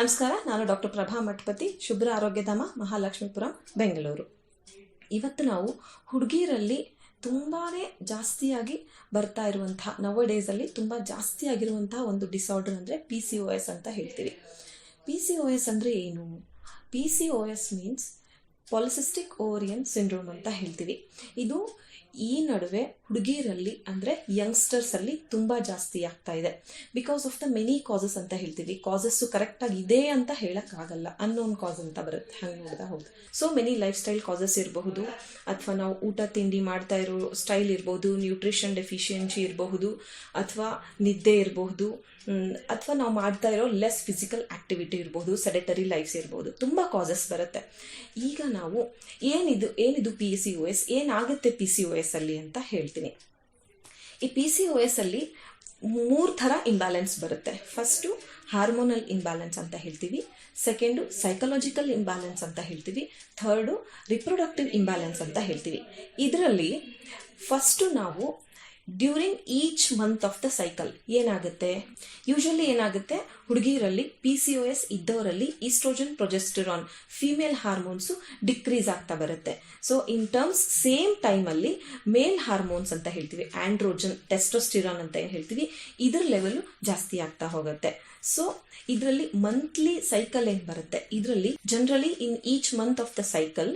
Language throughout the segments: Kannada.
ನಮಸ್ಕಾರ, ನಾನು ಡಾಕ್ಟರ್ ಪ್ರಭಾ ಮಠಪತಿ, ಶುಭ್ರ ಆರೋಗ್ಯಧಾಮ ಮಹಾಲಕ್ಷ್ಮೀಪುರಂ, ಬೆಂಗಳೂರು. ಇವತ್ತು ನಾವು ಹುಡುಗಿಯರಲ್ಲಿ ತುಂಬಾ ಜಾಸ್ತಿಯಾಗಿ ಬರ್ತಾ ಇರುವಂತಹ ನವ ಡೇಸಲ್ಲಿ ತುಂಬ ಜಾಸ್ತಿ ಆಗಿರುವಂತಹ ಒಂದು ಡಿಸಾರ್ಡರ್ ಅಂದರೆ ಪಿ ಸಿ ಒ ಎಸ್ ಅಂತ ಹೇಳ್ತೀವಿ. ಪಿ ಸಿ ಒ ಎಸ್ ಅಂದರೆ ಏನು? P C O S means polycystic ovarian syndrome ಅಂತ ಹೇಳ್ತೀವಿ. ಇದು ಈ ನಡುವೆ ಹುಡುಗಿರಲ್ಲಿ ಅಂದರೆ ಯಂಗ್ಸ್ಟರ್ಸಲ್ಲಿ ತುಂಬ ಜಾಸ್ತಿ ಆಗ್ತಾ ಇದೆ. Because of the many causes ಅಂತ ಹೇಳ್ತೀವಿ. ಕಾಸಸ್ಸು ಕರೆಕ್ಟಾಗಿ ಇದೆ ಅಂತ ಹೇಳೋಕ್ಕಾಗಲ್ಲ. ಅನ್ನೋನ್ ಕಾಸ್ ಅಂತ ಬರುತ್ತೆ. ಹಂಗೆ ನೋಡ್ದಾ ಹೌದು so many lifestyle causes ಇರಬಹುದು. ಅಥವಾ ನಾವು ಊಟ, ತಿಂಡಿ ಮಾಡ್ತಾ ಇರೋ ಸ್ಟೈಲ್ ಇರ್ಬೋದು ನ್ಯೂಟ್ರಿಷನ್ ಡೆಫಿಷಿಯನ್ಸಿ ಇರಬಹುದು. ಅಥವಾ ನಿದ್ದೆ ಇರಬಹುದು. ಅಥವಾ ನಾವು ಮಾಡ್ತಾ ಇರೋ ಲೆಸ್ ಫಿಸಿಕಲ್ ಆಕ್ಟಿವಿಟಿ ಇರಬಹುದು. ಸೆಡೆಟರಿ ಲೈಫ್ಸ್ ಇರ್ಬೋದು ತುಂಬ ಕಾಸಸ್ ಬರುತ್ತೆ. ಈಗ ನಾವು ಏನಿದು ಏನಿದು ಪಿ ಸಿ ಒ ಎಸ್ ಏನಾಗುತ್ತೆ ಪಿ ಸಿ ಒ ಎಸ್ ಅಲ್ಲಿ ಅಂತ ಹೇಳ್ತೀನಿ. ಈ ಪಿ ಸಿ ಒ ಎಸ್ ಅಲ್ಲಿ ಮೂರು ಥರ ಇಂಬ್ಯಾಲೆನ್ಸ್ ಬರುತ್ತೆ. ಫಸ್ಟು ಹಾರ್ಮೋನಲ್ ಇಂಬ್ಯಾಲೆನ್ಸ್ ಅಂತ ಹೇಳ್ತೀವಿ. ಸೆಕೆಂಡು ಸೈಕಲಾಜಿಕಲ್ ಇಂಬ್ಯಾಲೆನ್ಸ್ ಅಂತ ಹೇಳ್ತೀವಿ. ಥರ್ಡು ರಿಪ್ರೊಡಕ್ಟಿವ್ ಇಂಬ್ಯಾಲೆನ್ಸ್ ಅಂತ ಹೇಳ್ತೀವಿ. ಇದರಲ್ಲಿ ಫಸ್ಟು ನಾವು during each month of the cycle ಏನಾಗುತ್ತೆ? ಯೂಶಲಿ ಏನಾಗುತ್ತೆ? ಹುಡುಗಿರಲ್ಲಿ P C O S ಇದ್ದವರಲ್ಲಿ oestrogen progesterone female hormones decrease ಆಗ್ತಾ ಬರುತ್ತೆ. ಸೊ ಇನ್ ಟರ್ಮ್ಸ್ ಸೇಮ್ ಟೈಮಲ್ಲಿ ಮೇಲ್ ಹಾರ್ಮೋನ್ಸ್ ಅಂತ ಹೇಳ್ತೀವಿ ಆಂಡ್ರೋಜನ್ ಟೆಸ್ಟೋಸ್ಟಿರಾನ್ ಅಂತ ಏನು ಹೇಳ್ತೀವಿ, ಇದ್ರ ಲೆವೆಲು ಜಾಸ್ತಿ ಆಗ್ತಾ ಹೋಗುತ್ತೆ. ಸೊ ಇದರಲ್ಲಿ ಮಂತ್ಲಿ ಸೈಕಲ್ ಏನು ಬರುತ್ತೆ? ಇದರಲ್ಲಿ generally in each month of the cycle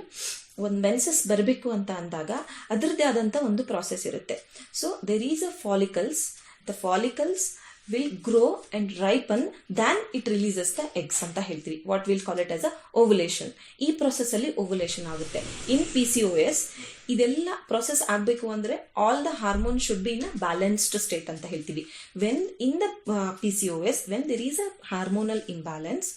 ಒಂದು ಮೆನ್ಸಸ್ ಬರಬೇಕು ಅಂತ ಅಂದಾಗ ಅದರದ್ದೇ ಆದಂಥ ಒಂದು ಪ್ರಾಸೆಸ್ ಇರುತ್ತೆ. So there is a follicles the follicles will grow and ripen then it releases the eggs ಅಂತ ಹೇಳ್ತೀವಿ. What will call it as a ovulation ಈ ಪ್ರೊಸೆಸ್ಸಲ್ಲಿ ಓವುಲೇಷನ್ ಆಗುತ್ತೆ. In P C O S ಇದೆಲ್ಲ ಪ್ರೊಸೆಸ್ ಆಗಬೇಕು ಅಂದರೆ all the hormone should be in a balanced state ಅಂತ ಹೇಳ್ತೀವಿ. When in the P C O S when there is a hormonal imbalance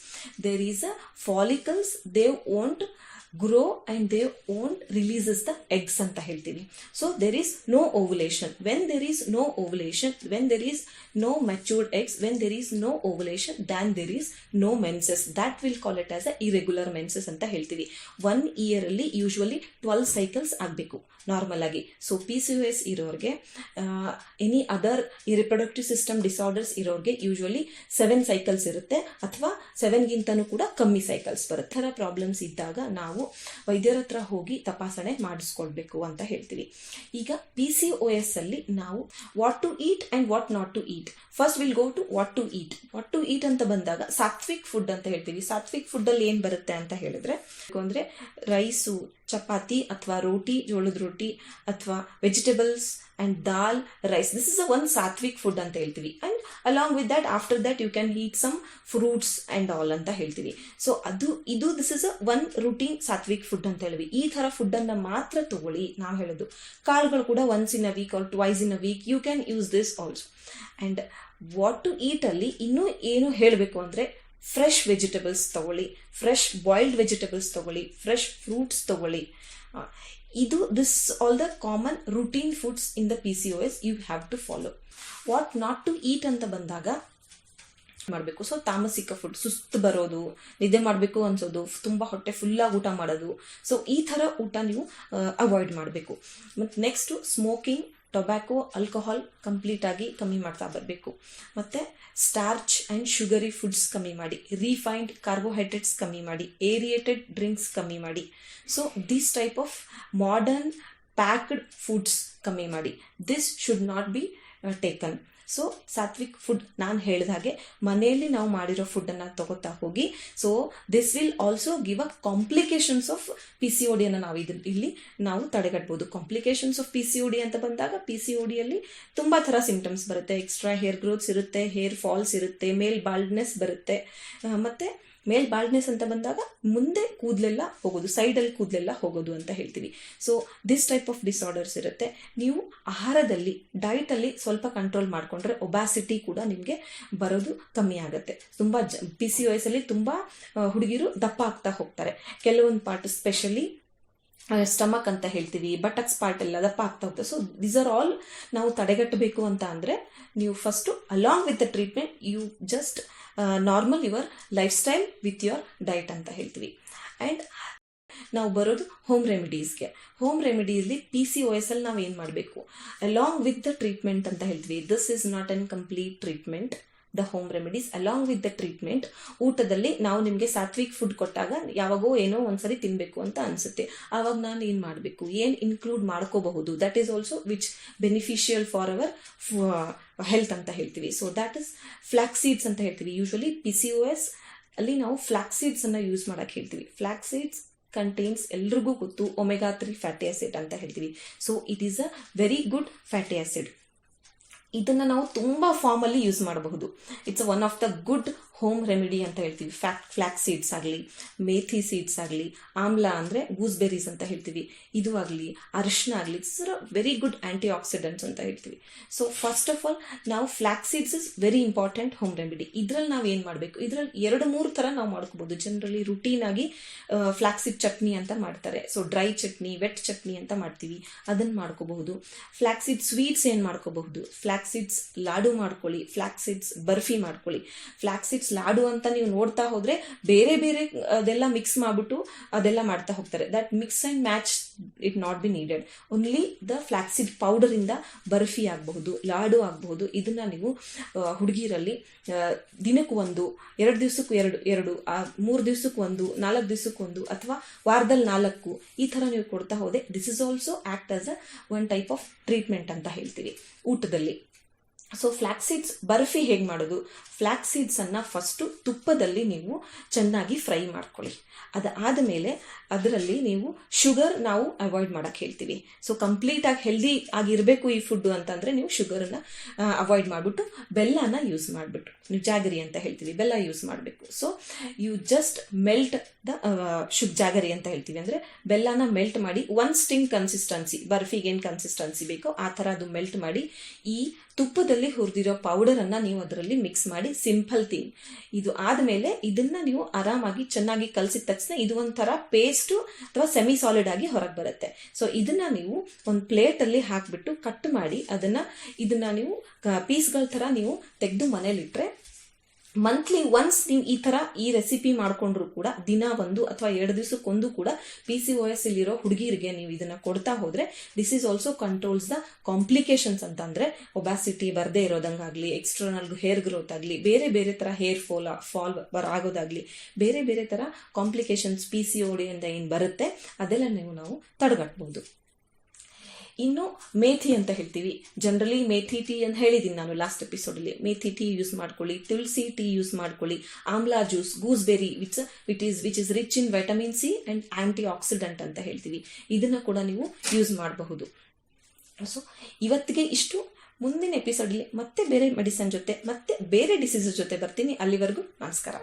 there is a follicles they won't grow and they won't releases the eggs ಅಂತ ಹೇಳ್ತೀವಿ so there is no ovulation when there is no ovulation when there is no matured eggs when there is no ovulation then there is no menses that will call it as a irregular menses ಅಂತ ಹೇಳ್ತೀವಿ. ಒನ್ ಇಯರಲ್ಲಿ ಯೂಶ್ವಲಿ ಟ್ವೆಲ್ ಸೈಕಲ್ಸ್ ಆಗಬೇಕು ನಾರ್ಮಲ್ ಆಗಿ. So P C O S ಇರೋರಿಗೆ any other reproductive system disorders ಇರೋರಿಗೆ ಯೂಶ್ವಲಿ ಸೆವೆನ್ ಸೈಕಲ್ಸ್ ಇರುತ್ತೆ, ಅಥವಾ ಸೆವೆನ್ಗಿಂತನೂ ಕೂಡ ಕಮ್ಮಿ ಸೈಕಲ್ಸ್ ಬರುತ್ತೆ. ಥರ ಪ್ರಾಬ್ಲಮ್ಸ್ ಇದ್ದಾಗ ನಾವು ವೈದ್ಯರ ಹತ್ರ ಹೋಗಿ ತಪಾಸಣೆ ಮಾಡಿಸ್ಕೊಳ್ಬೇಕು ಅಂತ ಹೇಳ್ತೀವಿ. ಈಗ ಪಿ ಸಿ ಒ ಎಸ್ ಅಲ್ಲಿ ನಾವು what to eat and what not to eat first will go to what to eat what to eat ಅಂತ ಬಂದಾಗ ಸಾತ್ವಿಕ್ ಫುಡ್ ಅಂತ ಹೇಳ್ತೀವಿ. ಸಾತ್ವಿಕ್ ಫುಡ್ಡಲ್ಲಿ ಏನು ಬರುತ್ತೆ ಅಂತ ಹೇಳಿದ್ರೆ, ಅಂದರೆ ರೈಸು ಚಪಾತಿ ಅಥವಾ ರೋಟಿ, ಜೋಳದ ರೊಟ್ಟಿ ಅಥವಾ vegetables and dal rice this is a one sattvic food ಅಂತ ಹೇಳ್ತೀವಿ. And along with that after that you can eat some fruits and all ಅಂತ ಹೇಳ್ತೀವಿ. ಸೊ ಅದು, ಇದು this is a one routine sattvic food ಅಂತ ಹೇಳಿ ಈ ಥರ ಫುಡ್ಡನ್ನು ಮಾತ್ರ ತಗೊಳ್ಳಿ ನಾವು ಹೇಳೋದು. ಕಾಳುಗಳು ಕೂಡ once in a week or twice in a week you can use this also and what to ಈಟಲ್ಲಿ ಇನ್ನೂ ಏನು ಹೇಳಬೇಕು ಅಂದರೆ ಫ್ರೆಶ್ ವೆಜಿಟೇಬಲ್ಸ್ ತಗೊಳ್ಳಿ ಫ್ರೆಶ್ ಬಾಯ್ಲ್ಡ್ ವೆಜಿಟೇಬಲ್ಸ್ ತಗೊಳ್ಳಿ ಫ್ರೆಶ್ ಫ್ರೂಟ್ಸ್ ತಗೊಳ್ಳಿ. ಇದು this all the common routine foods in the P C O S you have to follow what not to eat ಅಂತ ಬಂದಾಗ ಮಾಡಬೇಕು. ಸೊ ತಾಮಸಿಕ ಫುಡ್ ಸುಸ್ತು ಬರೋದು, ನಿದ್ದೆ ಮಾಡಬೇಕು ಅನ್ಸೋದು, ತುಂಬ ಹೊಟ್ಟೆ ಫುಲ್ಲಾಗಿ ಊಟ ಮಾಡೋದು. ಸೊ ಈ ಥರ ಊಟ ನೀವು ಅವಾಯ್ಡ್ ಮಾಡಬೇಕು. ಮತ್ತು ನೆಕ್ಸ್ಟು ಸ್ಮೋಕಿಂಗ್ ಟೊಬ್ಯಾಕೊ ಆಲ್ಕೋಹಾಲ್ ಕಂಪ್ಲೀಟಾಗಿ ಕಮ್ಮಿ ಮಾಡ್ತಾ ಬರಬೇಕು. ಮತ್ತು ಸ್ಟಾರ್ಚ್ ಆ್ಯಂಡ್ ಶುಗರಿ ಫುಡ್ಸ್ ಕಮ್ಮಿ ಮಾಡಿ ರಿಫೈನ್ಡ್ ಕಾರ್ಬೋಹೈಡ್ರೇಟ್ಸ್ ಕಮ್ಮಿ ಮಾಡಿ ಏರಿಯೇಟೆಡ್ ಡ್ರಿಂಕ್ಸ್ ಕಮ್ಮಿ ಮಾಡಿ. So this type of modern packed foods ಕಮ್ಮಿ ಮಾಡಿ. This should not be taken so sattvic food ನಾನು ಹೇಳಿದ ಹಾಗೆ ಮನೆಯಲ್ಲಿ ನಾವು ಮಾಡಿರೋ ಫುಡ್ಡನ್ನು ತಗೋತಾ ಹೋಗಿ. So this will also give a complications of P C ಡಿಯನ್ನು ನಾವು ಇದನ್ನ ಇಲ್ಲಿ ನಾವು ತಡೆಗಟ್ಬೋದು. Complications of P C D ಅಂತ ಬಂದಾಗ ಪಿ ಸಿ ಡಿಯಲ್ಲಿ ತುಂಬ ಥರ ಸಿಂಪ್ಟಮ್ಸ್ ಬರುತ್ತೆ. ಎಕ್ಸ್ಟ್ರಾ ಹೇರ್ ಗ್ರೋತ್ಸ್ ಇರುತ್ತೆ ಹೇರ್ ಫಾಲ್ಸ್ ಇರುತ್ತೆ ಮೇಲ್ ಬಾಲ್ಡ್ನೆಸ್ ಬರುತ್ತೆ. ಮತ್ತು ಮೇಲ್ ಬಾಲ್ಡ್ನೆಸ್ ಅಂತ ಬಂದಾಗ ಮುಂದೆ ಕೂದಲೆಲ್ಲ ಹೋಗೋದು ಸೈಡಲ್ಲಿ ಕೂದಲೆಲ್ಲ ಹೋಗೋದು ಅಂತ ಹೇಳ್ತೀವಿ. So this type of disorders ಇರುತ್ತೆ. ನೀವು ಆಹಾರದಲ್ಲಿ ಡಯಟಲ್ಲಿ ಸ್ವಲ್ಪ ಕಂಟ್ರೋಲ್ ಮಾಡಿಕೊಂಡ್ರೆ ಒಬ್ಯಾಸಿಟಿ ಕೂಡ ನಿಮಗೆ ಬರೋದು ಕಮ್ಮಿ ಆಗುತ್ತೆ. ತುಂಬ ಜ ಪಿ ಸಿ ವಯಸ್ಸಲ್ಲಿ ತುಂಬ ಹುಡುಗಿರು ದಪ್ಪ ಆಗ್ತಾ ಹೋಗ್ತಾರೆ. ಕೆಲವೊಂದು ಪಾರ್ಟ್ ಸ್ಪೆಷಲಿ ಸ್ಟಮಕ್ ಅಂತ ಹೇಳ್ತೀವಿ ಬಟಕ್ಸ್ ಪಾರ್ಟ್ ಎಲ್ಲ ದಪ್ಪ ಆಗ್ತಾ ಹೋಗ್ತದೆ ಸೊ ದೀಸ್ ಆರ್ ಆಲ್ ನಾವು ತಡೆಗಟ್ಟಬೇಕು ಅಂತ ಅಂದರೆ, ನೀವು first along with the treatment you just normal your lifestyle with your diet ಅಂತ ಹೇಳ್ತೀವಿ. ಆ್ಯಂಡ್ ನಾವು ಬರೋದು ಹೋಮ್ ರೆಮಿಡೀಸ್ಗೆ ಹೋಮ್ ರೆಮಿಡೀಸ್ಲಿ ಪಿ ಸಿ ಒ ಎಸ್ ಅಲ್ಲಿ ನಾವು ಏನು ಮಾಡಬೇಕು? ಅಲಾಂಗ್ ವಿತ್ ದ ಟ್ರೀಟ್ಮೆಂಟ್ ಅಂತ ಹೇಳ್ತೀವಿ. This is not an complete treatment the home remedies along with the treatment ಊಟದಲ್ಲಿ ನಾವು ನಿಮಗೆ ಸಾತ್ವಿಕ್ ಫುಡ್ ಕೊಟ್ಟಾಗ ಯಾವಾಗೋ ಏನೋ ಒಂದ್ಸರಿ ತಿನ್ನಬೇಕು ಅಂತ ಅನಿಸುತ್ತೆ. ಆವಾಗ ನಾನು ಏನು ಮಾಡಬೇಕು? ಏನು ಇನ್ಕ್ಲೂಡ್ ಮಾಡ್ಕೋಬಹುದು? That is also which beneficial for our health ಅಂತ ಹೇಳ್ತೀವಿ. ಸೊ ದ್ಯಾಟ್ ಇಸ್ ಫ್ಲಾಕ್ಸೀಡ್ಸ್ ಅಂತ ಹೇಳ್ತೀವಿ. Usually P C O S ಅಲ್ಲಿ ನಾವು ಫ್ಲಾಕ್ ಸೀಡ್ಸ್ ಅನ್ನ ಯೂಸ್ ಮಾಡಕ್ಕೆ ಹೇಳ್ತೀವಿ. ಫ್ಲಾಕ್ ಸೀಡ್ಸ್ ಕಂಟೈನ್ಸ್ ಎಲ್ರಿಗೂ ಗೊತ್ತು ಒಮೆಗಾ ತ್ರೀ ಫ್ಯಾಟಿ ಆಸಿಡ್ ಅಂತ ಹೇಳ್ತೀವಿ. So it is a very good fatty acid ಇದನ್ನ ನಾವು ತುಂಬಾ ಫಾರ್ಮ್ ಅಲ್ಲಿ ಯೂಸ್ ಮಾಡಬಹುದು. It's one of the good home remedy ಅಂತ ಹೇಳ್ತೀವಿ. ಫ್ಯಾಕ್ ಫ್ಲ್ಯಾಕ್ ಸೀಡ್ಸ್ ಆಗಲಿ, ಮೇಥಿ ಸೀಡ್ಸ್ ಆಗಲಿ, ಆಮ್ಲ ಅಂದರೆ ಗೂಸ್ಬೆರೀಸ್ ಅಂತ ಹೇಳ್ತೀವಿ. ಇದು ಆಗಲಿ ಅರಿಶಿನ ಆಗಲಿ it's very good antioxidants ಅಂತ ಹೇಳ್ತೀವಿ. ಸೊ ಫಸ್ಟ್ ಆಫ್ ಆಲ್ ನಾವು flaxseeds is very important home remedy ಇದರಲ್ಲಿ ನಾವು ಏನು ಮಾಡಬೇಕು? ಇದರಲ್ಲಿ ಎರಡು, ಮೂರು ಥರ ನಾವು ಮಾಡ್ಕೋಬೋದು. ಜನರಲಿ ರುಟೀನ್ ಆಗಿ ಫ್ಲ್ಯಾಕ್ ಸೀಡ್ ಚಟ್ನಿ ಅಂತ ಮಾಡ್ತಾರೆ. So dry chutney wet chutney ಅಂತ ಮಾಡ್ತೀವಿ. ಅದನ್ನು ಮಾಡ್ಕೋಬಹುದು. ಫ್ಲ್ಯಾಕ್ ಸೀಡ್ ಸ್ವೀಟ್ಸ್ ಏನು ಮಾಡ್ಕೋಬಹುದು? ಫ್ಲ್ಯಾಕ್ ಸೀಡ್ಸ್ ಲಾಡು ಮಾಡ್ಕೊಳ್ಳಿ ಫ್ಲ್ಯಾಕ್ ಸೀಡ್ಸ್ ಬರ್ಫಿ ಮಾಡ್ಕೊಳ್ಳಿ. ಫ್ಲಾಕ್ ಸೀಡ್ಸ್ ಲಾಡು ಅಂತ ನೀವು ನೋಡ್ತಾ ಹೋದ್ರೆ ಬೇರೆ ಬೇರೆ ಅದೆಲ್ಲ ಮಿಕ್ಸ್ ಮಾಡ್ಬಿಟ್ಟು ಅದೆಲ್ಲ ಮಾಡ್ತಾ ಹೋಗ್ತಾರೆ. That mix and match it not be needed only the flaxseed powder ಇಂದ ಬರ್ಫಿ ಆಗಬಹುದು, ಲಾಡು ಆಗಬಹುದು. ಇದನ್ನ ನೀವು ಹುಡುಗಿರಲ್ಲಿ ದಿನಕ್ಕೆ ಒಂದು, ಎರಡು ದಿವಸಕ್ಕೂ ಎರಡು ಎರಡು ಮೂರು ದಿವಸಕ್ಕೆ ಒಂದು, ನಾಲ್ಕು ದಿವಸಕ್ಕೆ ಒಂದು ಅಥವಾ ವಾರದಲ್ಲಿ ನಾಲ್ಕು ಈ ಥರ ನೀವು ಕೊಡ್ತಾ ಹೋದೆ this is also act as a one type of treatment ಅಂತ ಹೇಳ್ತೀವಿ ಊಟದಲ್ಲಿ. ಸೊ ಫ್ಲಾಕ್ ಸೀಡ್ಸ್ ಬರ್ಫಿ ಹೇಗೆ ಮಾಡೋದು? ಫ್ಲಾಕ್ ಸೀಡ್ಸನ್ನು ಫಸ್ಟು ತುಪ್ಪದಲ್ಲಿ ನೀವು ಚೆನ್ನಾಗಿ ಫ್ರೈ ಮಾಡ್ಕೊಳ್ಳಿ. ಅದಾದ ಮೇಲೆ ಅದರಲ್ಲಿ ನೀವು ಶುಗರ್ ನಾವು ಅವಾಯ್ಡ್ ಮಾಡೋಕ್ಕೆ ಹೇಳ್ತೀವಿ. ಸೊ ಕಂಪ್ಲೀಟಾಗಿ ಹೆಲ್ದಿ ಆಗಿರಬೇಕು ಈ ಫುಡ್ಡು ಅಂತಂದರೆ ನೀವು ಶುಗರನ್ನು ಅವಾಯ್ಡ್ ಮಾಡಿಬಿಟ್ಟು ಬೆಲ್ಲನ ಯೂಸ್ ಮಾಡಿಬಿಟ್ಟು. ನೀವು ಜಾಗರಿ ಅಂತ ಹೇಳ್ತೀವಿ, ಬೆಲ್ಲ ಯೂಸ್ ಮಾಡಬೇಕು. So you just melt the sugar jaggery ಅಂತ ಹೇಳ್ತೀವಿ. ಅಂದರೆ ಬೆಲ್ಲನ ಮೆಲ್ಟ್ ಮಾಡಿ ಒನ್ ಸ್ಟಿಂಗ್ ಕನ್ಸಿಸ್ಟೆನ್ಸಿ ಬರ್ಫಿಗೆ ಏನು ಕನ್ಸಿಸ್ಟೆನ್ಸಿ ಬೇಕೋ ಆ ಥರ ಅದು ಮೆಲ್ಟ್ ಮಾಡಿ ಈ ತುಪ್ಪದಲ್ಲಿ ಹುರಿದಿರೋ ಪೌಡರನ್ನು ನೀವು ಅದರಲ್ಲಿ ಮಿಕ್ಸ್ ಮಾಡಿ ಸಿಂಪಲ್ ಥಿಂಗ್ ಇದು ಆದಮೇಲೆ ಇದನ್ನ ನೀವು ಆರಾಮಾಗಿ ಚೆನ್ನಾಗಿ ಕಲಸಿದ ತಕ್ಷಣ ಇದು ಒಂಥರ ಪೇಸ್ಟು ಅಥವಾ ಸೆಮಿ ಸಾಲಿಡ್ ಆಗಿ ಹೊರಗೆ ಬರುತ್ತೆ. ಸೊ ಇದನ್ನ ನೀವು ಒಂದು ಪ್ಲೇಟಲ್ಲಿ ಹಾಕಿಬಿಟ್ಟು ಕಟ್ ಮಾಡಿ ಅದನ್ನ ಇದನ್ನ ನೀವು ಪೀಸ್ಗಳ ಥರ ನೀವು ತೆಗೆದು ಮನೇಲಿಟ್ರೆ ಮಂತ್ಲಿ ಒನ್ಸ್ ನೀವು ಈ ತರ ಈ ರೆಸಿಪಿ ಮಾಡ್ಕೊಂಡ್ರು ಕೂಡ ದಿನ ಒಂದು ಅಥವಾ ಎರಡು ದಿವಸಕ್ಕೊಂದು ಕೂಡ ಪಿ ಸಿ ಓ ಎಸ್ ಇಲ್ಲಿರೋ ಹುಡುಗಿರಿಗೆ ನೀವು ಇದನ್ನ ಕೊಡ್ತಾ ಹೋದ್ರೆ this is also controls the complications ಅಂತ ಅಂದ್ರೆ ಒಬಾಸಿಟಿ ಬರದೇ ಇರೋದಂಗಾಗ್ಲಿ ಎಕ್ಸ್ಟರ್ನಲ್ ಹೇರ್ ಗ್ರೋತ್ ಆಗಲಿ, ಬೇರೆ ಬೇರೆ ತರ ಹೇರ್ ಫಾಲ್ ಫಾಲ್ ಬರ ಆಗೋದಾಗ್ಲಿ ಬೇರೆ ಬೇರೆ ತರ complications P C O D ಅಂತ ಏನು ಬರುತ್ತೆ ಅದೆಲ್ಲ ನೀವು ನಾವು ತಡೆಗಟ್ಬೋದು. ಇನ್ನು ಮೇಥಿ ಅಂತ ಹೇಳ್ತೀವಿ. ಜನರಲಿ ಮೇಥಿ ಟೀ ಅಂತ ಹೇಳಿದ್ದೀನಿ ನಾನು ಲಾಸ್ಟ್ ಎಪಿಸೋಡಲ್ಲಿ ಮೇಥಿ ಟೀ ಯೂಸ್ ಮಾಡ್ಕೊಳ್ಳಿ, ತುಳಸಿ ಟೀ ಯೂಸ್ ಮಾಡ್ಕೊಳ್ಳಿ, amla juice gooseberry which with is which is rich in vitamin C and antioxidant ಅಂತ ಹೇಳ್ತೀವಿ. ಇದನ್ನು ಕೂಡ ನೀವು ಯೂಸ್ ಮಾಡಬಹುದು. ಸೊ ಇವತ್ತಿಗೆ ಇಷ್ಟು. ಮುಂದಿನ ಎಪಿಸೋಡಲ್ಲಿ ಮತ್ತೆ ಬೇರೆ ಮೆಡಿಸನ್ ಜೊತೆ, ಮತ್ತೆ ಬೇರೆ ಡಿಸೀಸ್ ಜೊತೆ ಬರ್ತೀನಿ. ಅಲ್ಲಿವರೆಗೂ ನಮಸ್ಕಾರ.